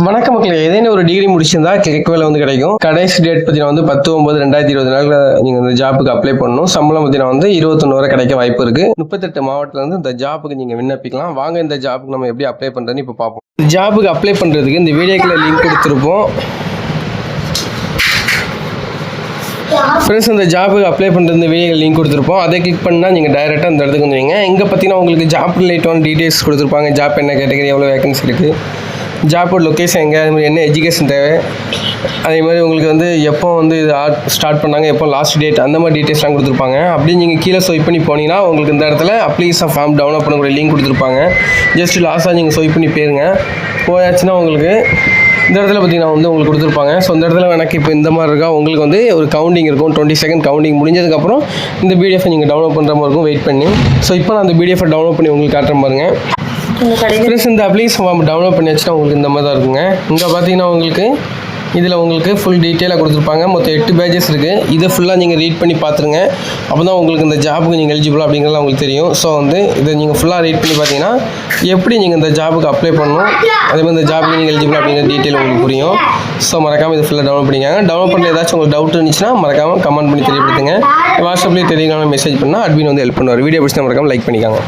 வணக்கம் மக்களே. ஏதேனும் ஒரு டிகிரி முடிச்சிருந்தா கிளிக் வேலை வந்து கிடைக்கும். கடைசி டேட் பார்த்தீங்கன்னா வந்து பத்து ஒன்பது ரெண்டாயிரத்தி இருபது நாளில் நீங்கள் இந்த ஜாப்புக்கு அப்ளை பண்ணணும். சம்பளம் பார்த்தீங்கன்னா வந்து இருபத்தொன்று வரை கிடைக்க வாய்ப்பு இருக்கு. முப்பத்தெட்டு மாவட்டத்தில் வந்து இந்த ஜாப்புக்கு நீங்கள் விண்ணப்பிக்கலாம். வாங்க இந்த ஜாப்புக்கு நம்ம எப்படி அப்ளை பண்ணுறதுன்னு இப்போ பார்ப்போம். இந்த ஜாப்புக்கு அப்ளை பண்ணுறதுக்கு இந்த வீடியோக்குள்ள லிங்க் கொடுத்துருப்போம். ஃப்ரெண்ட்ஸ் இந்த ஜாபுக்கு அப்ளை பண்ணுறது இந்த வீடியோ லிங்க் கொடுத்துருப்போம். அதை கிளிக் பண்ணால் நீங்கள் டைரெக்டாக அந்த இடத்துக்கு வந்துடுவீங்க இங்கே பார்த்தீங்கன்னா உங்களுக்கு ஜாப் ரிலேட்டான டீட்டெயில்ஸ் கொடுத்துருப்பாங்க. ஜாப் என்ன கேட்டகரி எவ்வளோ வேகன்சி இருக்குது ஜாப்போட லொக்கேஷன் எங்கே? அது மாதிரி என்ன எஜுகேஷன் தேவை? அதே மாதிரி உங்களுக்கு வந்து எப்போ வந்து இது ஸ்டார்ட் பண்ணாங்க எப்போ லாஸ்ட் டேட் அந்த மாதிரி டீட்டெயில்ஸ்லாம் கொடுத்துருப்பாங்க. அப்படி நீங்கள் கீழே ஸ்வைப் பண்ணி போனீங்கன்னா உங்களுக்கு இந்த இடத்துல அப்ளிகேஷன் ஃபார்ம் டவுன்லோட் பண்ணக்கூடிய லிங்க் கொடுத்துருப்பாங்க. ஜஸ்ட் லாஸ்ட்டாக நீங்கள் ஸ்வைப் பண்ணி போயிருங்க. போயாச்சுன்னா உங்களுக்கு இந்த இடத்துல பார்த்தீங்கன்னா வந்து உங்களுக்கு கொடுத்துருப்பாங்க. ஸோ இந்த இடத்துல எனக்கு இப்போ இந்த மாதிரி இருக்கா? உங்களுக்கு வந்து ஒரு கவுண்டிங் இருக்கும். டுவெண்ட்டி செகண்ட் கவுண்டிங் முடிஞ்சதுக்கப்புறம் இந்த பிடிஎஃப் நீங்கள் டவுன்லோட் பண்ணுற மாதிரி இருக்கும். வெயிட் பண்ணி. ஸோ இப்போ நான் அந்த பிடிஎஃப் டவுன்லோட் பண்ணி உங்களுக்கு காட்டுற பாருங்கள் உங்கள் இந்த அப்ளிகேஷன் ஃபார்ம் டவுன்லோட் பண்ணி வச்சுட்டா உங்களுக்கு இந்த மாதிரி தான் இருக்குங்க. இங்கே பார்த்தீங்கன்னா உங்களுக்கு இதில் உங்களுக்கு ஃபுல் டீட்டெயிலாக கொடுத்துருப்பாங்க. மொத்தம் எட்டு பேஜஸ் இருக்குது இதை ஃபுல்லாக நீங்கள் ரீட் பண்ணி பார்த்துருங்க அப்போ தான் உங்களுக்கு இந்த ஜாபுக்கு நீங்கள் எலிஜிபிள் அப்படிங்கிறது உங்களுக்கு தெரியும். ஸோ வந்து இதை நீங்கள் ஃபுல்லாக ரீட் பண்ணி பார்த்தீங்கன்னா எப்படி நீங்கள் இந்த ஜாபுக்கு அப்ளை பண்ணணும் அதே மாதிரி இந்த ஜாபுக்கு நீங்கள் எலிஜிபிள் அப்படிங்கிற டீட்டெயில் உங்களுக்கு புரியும். ஸோ மறக்காமல் இது ஃபுல்லாக டவுன்லோட் பண்ணிக்காங்க. டவுன்லோட் பண்ணி ஏதாச்சும் உங்களுக்கு டவுட் இருந்துச்சுன்னா மறக்காமல் கமெண்ட் பண்ணி தெரியப்படுத்துங்க. வாட்ஸ்அப்லேயே தெரியலாம் மெசேஜ் பண்ணால் அட்மின் வந்து ஹெல்ப் பண்ணுவார். வீடியோ பிடிச்சா மறக்காமல் லைக் பண்ணிக்காங்க.